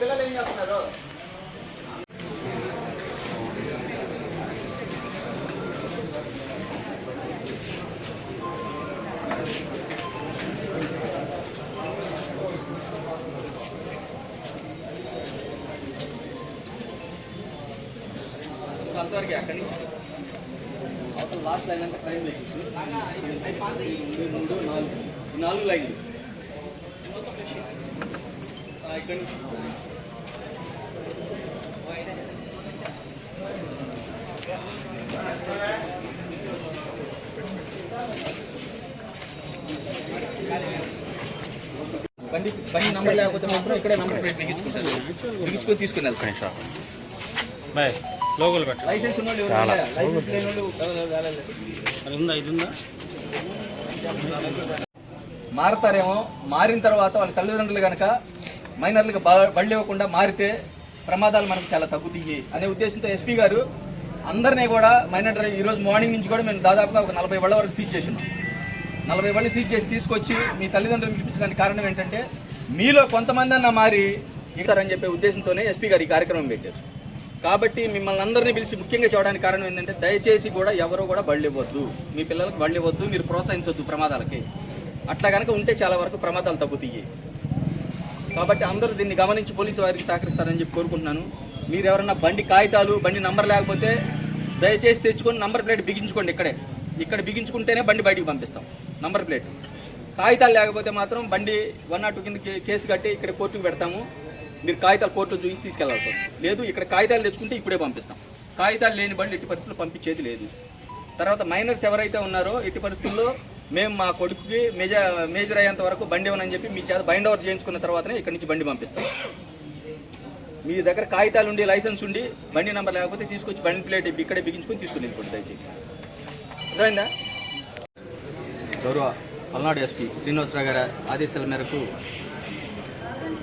పిల్లలు ఏం చేస్తున్నారు? అంతవరకు అక్కడి నుంచి అవతల లాస్ట్ లైన్ అంతా క్రైమ్ మూడు నాలుగు. ఈ నాలుగు లైన్లు ఆ, బండి బండి నంబర్ లేకపోతే మాత్రం ఇక్కడే నంబర్ ప్లేట్ బిగించుకుంటారు బిగించుకొని తీసుకుని వెళ్తాను. బాయ్ లోకల్ పెట్ట. లైసెన్స్ ఉన్నోళ్ళు ఎవరు లేరా? లైసెన్స్ లేని వాళ్ళు ఎవరు వెళ్ళలేదు. అది ఉందా? ఇది ఉందా? మారతారేమో. మారిన తర్వాత వాళ్ళ తల్లిదండ్రులు కనుక మైనర్లకు బళ్ళు ఇవ్వకుండా మారితే ప్రమాదాలు మనకు చాలా తగ్గుతాయి. అనే ఉద్దేశంతో ఎస్పీ గారు అందరినీ కూడా మైనర్ డ్రైవ్ ఈరోజు మార్నింగ్ నుంచి కూడా మేము దాదాపుగా ఒక నలభై బళ్ళ వరకు సీజ్ చేసినాం. నలభై బళ్ళు సీజ్ చేసి తీసుకొచ్చి మీ తల్లిదండ్రులు చూపించడానికి కారణం ఏంటంటే మీలో కొంతమంది అన్న మారి ఇస్తారని చెప్పే ఉద్దేశంతోనే ఎస్పీ గారు ఈ కార్యక్రమం పెట్టారు. కాబట్టి మిమ్మల్ని అందరినీ పిలిచి ముఖ్యంగా చూడడానికి కారణం ఏంటంటే దయచేసి కూడా ఎవరు కూడా బళ్ళు ఇవ్వద్దు మీ పిల్లలకు బళ్ళు ఇవ్వద్దు మీరు ప్రోత్సహించొద్దు ప్రమాదాలకి. అట్లా కనుక ఉంటే చాలా వరకు ప్రమాదాలు తగ్గుతాయి. కాబట్టి అందరూ దీన్ని గమనించి పోలీసు వారికి సహకరిస్తారని చెప్పి కోరుకుంటున్నాను. మీరు ఎవరన్నా బండి కాగితాలు బండి నంబర్ లేకపోతే దయచేసి తెచ్చుకొని నంబర్ ప్లేట్ బిగించుకోండి ఇక్కడే. ఇక్కడ బిగించుకుంటేనే బండి బయటికి పంపిస్తాం. Number plate. కాగితాలు లేకపోతే మాత్రం బండి వన్ నాట్ టూ కింద కేసు కట్టి ఇక్కడ కోర్టుకు పెడతాము. మీరు కాగితాలు కోర్టులో చూసి తీసుకెళ్ళాల్సి వస్తుంది. లేదు ఇక్కడ కాగితాలు తెచ్చుకుంటే ఇప్పుడే పంపిస్తాం. కాగితాలు లేని బండి ఎట్టి పరిస్థితుల్లో పంపించేది లేదు. తర్వాత మైనర్స్ ఎవరైతే ఉన్నారో ఎట్టి పరిస్థితుల్లో మేము మా కొడుకుకి మేజర్ మేజర్ అయ్యేంత వరకు బండి ఇవ్వనని చెప్పి మీ చేత బైండ్ ఓవర్ చేయించుకున్న తర్వాతనే ఇక్కడి నుంచి బండి పంపిస్తాం. మీ దగ్గర కాగితాలు ఉండి లైసెన్స్ ఉండి బండి నెంబర్ లేకపోతే తీసుకొచ్చి బండి ప్లేట్ ఇక్కడే బిగించుకొని తీసుకుని వెళ్ళిపోండి దయచేసి. అర్థమైందా? గౌరవ పల్నాడు ఎస్పీ శ్రీనివాసరావు గారి ఆదేశాల మేరకు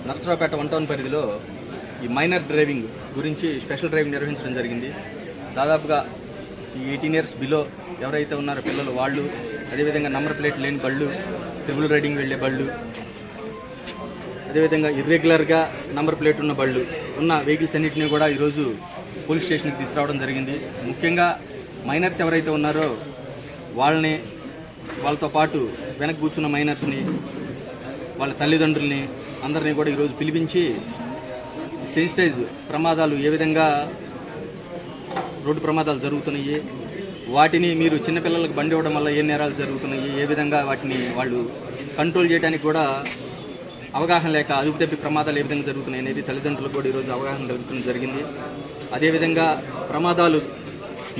నర్సరావుపేట వన్ టౌన్ పరిధిలో ఈ మైనర్ డ్రైవింగ్ గురించి స్పెషల్ డ్రైవింగ్ నిర్వహించడం జరిగింది. దాదాపుగా ఈ ఎయిటీన్ ఇయర్స్ బిలో ఎవరైతే ఉన్నారో పిల్లలు వాళ్ళు అదేవిధంగా నంబర్ ప్లేట్ లేని బళ్ళు ట్రిపుల్ రైడింగ్ వెళ్ళే బళ్ళు అదేవిధంగా ఇర్రెగ్యులర్గా నంబర్ ప్లేట్ ఉన్న బళ్ళు ఉన్న వెహికల్స్ అన్నింటినీ కూడా ఈరోజు పోలీస్ స్టేషన్కి తీసుకురావడం జరిగింది. ముఖ్యంగా మైనర్స్ ఎవరైతే ఉన్నారో వాళ్ళని వాళ్ళతో పాటు వెనక్కి కూర్చున్న మైనర్స్ని వాళ్ళ తల్లిదండ్రుల్ని అందరినీ కూడా ఈరోజు పిలిపించి సెన్సిటైజ్ ప్రమాదాలు ఏ విధంగా రోడ్డు ప్రమాదాలు జరుగుతున్నాయి వాటిని మీరు చిన్నపిల్లలకు బండి ఇవ్వడం వల్ల ఏ నేరాలు జరుగుతున్నాయి? ఏ విధంగా వాటిని వాళ్ళు కంట్రోల్ చేయడానికి కూడా అవగాహన లేక అదుపు తప్పి ప్రమాదాలు ఏ విధంగా జరుగుతున్నాయి అనేది తల్లిదండ్రులకు కూడా ఈరోజు అవగాహన కల్పించడం జరిగింది. అదేవిధంగా ప్రమాదాలు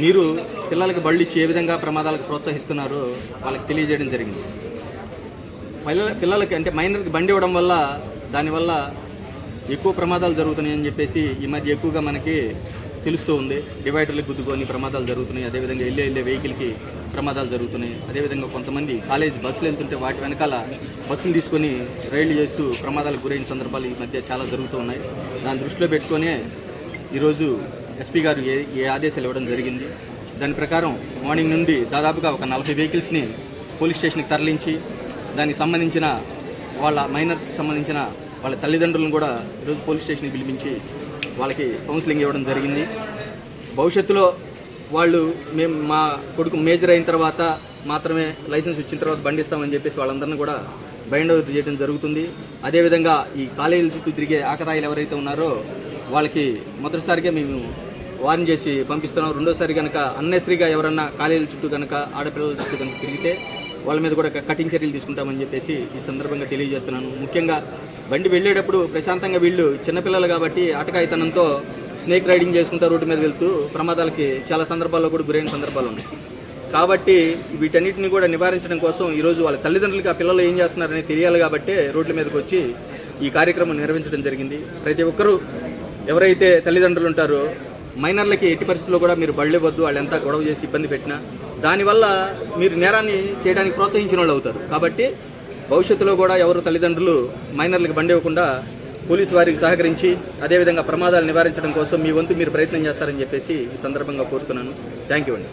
మీరు పిల్లలకు బళ్ళు ఇచ్చి ఏ విధంగా ప్రమాదాలకు ప్రోత్సహిస్తున్నారో వాళ్ళకి తెలియజేయడం జరిగింది. పిల్లల పిల్లలకి అంటే మైనర్కి బండి ఇవ్వడం వల్ల దానివల్ల ఎక్కువ ప్రమాదాలు జరుగుతున్నాయని చెప్పేసి ఈ మధ్య ఎక్కువగా మనకి తెలుస్తూ ఉంది. డివైడర్లకు గుద్దుకొని ప్రమాదాలు జరుగుతున్నాయి. అదేవిధంగా వెళ్ళే వెళ్ళే వెహికల్కి ప్రమాదాలు జరుగుతున్నాయి. అదేవిధంగా కొంతమంది కాలేజ్ బస్సులు వెళ్తుంటే వాటి వెనకాల బస్సులు తీసుకొని రైళ్ళు చేస్తూ ప్రమాదాలకు గురైన సందర్భాలు ఈ మధ్య చాలా జరుగుతూ ఉన్నాయి. దాన్ని దృష్టిలో పెట్టుకొనే ఈరోజు ఎస్పీ గారు ఏ ఏ ఆదేశాలు ఇవ్వడం జరిగింది. దాని ప్రకారం మార్నింగ్ నుండి దాదాపుగా ఒక నలభై వెహికల్స్ని పోలీస్ స్టేషన్కి తరలించి దానికి సంబంధించిన వాళ్ళ మైనర్స్కి సంబంధించిన వాళ్ళ తల్లిదండ్రులను కూడా ఈరోజు పోలీస్ స్టేషన్కి పిలిపించి వాళ్ళకి కౌన్సిలింగ్ ఇవ్వడం జరిగింది. భవిష్యత్తులో వాళ్ళు మేము మా కొడుకు మేజర్ అయిన తర్వాత మాత్రమే లైసెన్స్ ఇచ్చిన తర్వాత బండి ఇస్తామని చెప్పేసి వాళ్ళందరినీ కూడా బైండ్ అవుట్ చేయడం జరుగుతుంది. అదేవిధంగా ఈ కాలేజీల చుట్టూ తిరిగే ఆకతాయిలు ఎవరైతే ఉన్నారో వాళ్ళకి మొదటిసారిగా మేము వార్న్ చేసి పంపిస్తున్నాం. రెండోసారి కనుక అన్నెసరీగా ఎవరన్నా కాలేజీల చుట్టూ కనుక ఆడపిల్లల చుట్టూ కనుక తిరిగితే వాళ్ళ మీద కూడా కటింగ్ చర్యలు తీసుకుంటామని చెప్పేసి ఈ సందర్భంగా తెలియజేస్తున్నాను. ముఖ్యంగా బండి వెళ్ళేటప్పుడు ప్రశాంతంగా వీళ్ళు చిన్నపిల్లలు కాబట్టి అటకాయితనంతో స్నేక్ రైడింగ్ చేసుకుంటూ రోడ్డు మీద వెళ్తూ ప్రమాదాలకి చాలా సందర్భాల్లో కూడా గురైన సందర్భాలు ఉన్నాయి. కాబట్టి వీటన్నిటిని కూడా నివారించడం కోసం ఈరోజు వాళ్ళ తల్లిదండ్రులకి ఆ పిల్లలు ఏం చేస్తున్నారని తెలియాలి కాబట్టి రోడ్ల మీదకి వచ్చి ఈ కార్యక్రమం నిర్వహించడం జరిగింది. ప్రతి ఒక్కరూ ఎవరైతే తల్లిదండ్రులు ఉంటారో మైనర్లకి ఎట్టి పరిస్థితుల్లో కూడా మీరు బళ్ళు ఇవ్వద్దు వాళ్ళు ఎంత గొడవ చేసి ఇబ్బంది పెట్టినా. దానివల్ల మీరు నేరాన్ని చేయడానికి ప్రోత్సహించిన వాళ్ళు అవుతారు. కాబట్టి భవిష్యత్తులో కూడా ఎవరు తల్లిదండ్రులు మైనర్లకు బండి ఇవ్వకుండా పోలీసు వారికి సహకరించి అదేవిధంగా ప్రమాదాలు నివారించడం కోసం మీ వంతు మీరు ప్రయత్నం చేస్తారని చెప్పేసి ఈ సందర్భంగా కోరుతున్నాను. థ్యాంక్ యూ అండి.